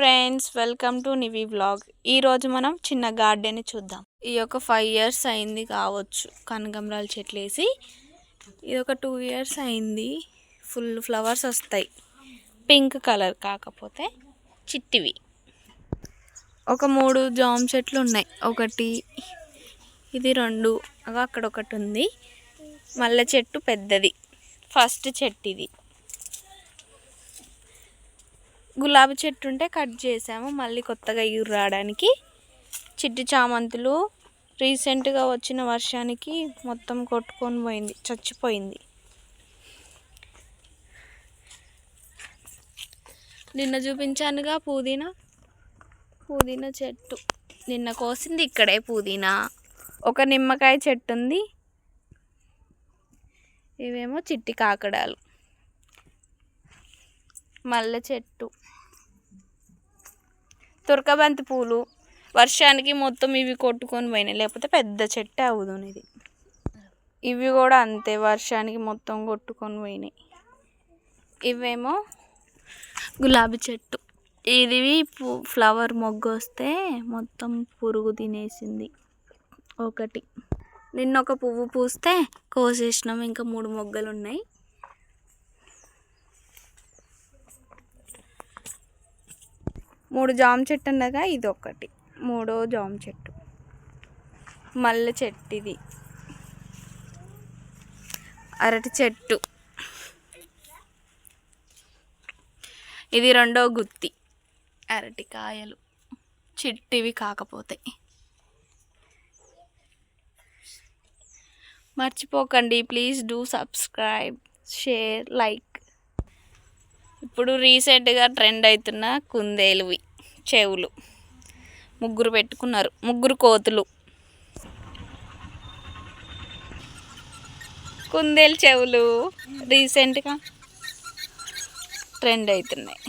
Friends welcome to Nivi vlog. ఈరోజు మనం చిన్న గార్డెన్ చూద్దాం. ఈ ఒక ఫైవ్ ఇయర్స్ అయింది కావచ్చు కనకంబరాల చెట్లు వేసి ఇది ఒక టూ ఇయర్స్ అయింది. ఫుల్ ఫ్లవర్స్ వస్తాయి. పింక్ కలర్ కాకపోతే చిట్టివి. ఒక మూడు జామ చెట్లు ఉన్నాయి. ఒకటి ఇది రెండు అక్కడ ఒకటి ఉంది. మల్లె చెట్టు పెద్దది. ఫస్ట్ చెట్టు ఇది గులాబీ చెట్టు ఉంటే కట్ చేసాము. మళ్ళీ కొత్తగా ఇగురు రావడానికి. చిట్టి చామంతులు రీసెంట్గా వచ్చిన వర్షానికి మొత్తం కొట్టుకొని పోయింది. చచ్చిపోయింది. నిన్న చూపించానుగా పుదీనా. పుదీనా చెట్టు. నిన్న కోసింది ఇక్కడే పుదీనా. ఒక నిమ్మకాయ చెట్టు ఉంది. ఇవేమో చిట్టి కాకడాలు. మల్లె చెట్టు. తురకబంతి పూలు. వర్షానికి మొత్తం ఇవి కొట్టుకొని పోయినాయి. లేకపోతే పెద్ద చెట్టు అవుతుంది ఇది. ఇవి కూడా అంతే వర్షానికి మొత్తం కొట్టుకొని పోయినాయి. ఇవేమో గులాబీ చెట్టు. ఇది పు ఫ్లవర్ మొగ్గు వస్తే మొత్తం పురుగు తినేసింది ఒకటి. నిన్న ఒక పువ్వు పూస్తే కోసేసినాం ఇంకా మూడు మొగ్గలు ఉన్నాయి మూడు జామ చెట్టు ఉండగా ఇది ఒకటి మూడో జామ చెట్టు. మల్లె చెట్టు ఇది అరటి చెట్టు. ఇది రెండో గుత్తి. అరటి కాయలు. చిట్టివి కాకపోతే. మర్చిపోకండి. Please do subscribe share like ఇప్పుడు రీసెంట్గా ట్రెండ్ అవుతున్న కుందేలువి చెవులు. ముగ్గురు పెట్టుకున్నారు. ముగ్గురు కోతులు. కుందేలు చెవులు రీసెంట్గా ట్రెండ్ అవుతున్నాయి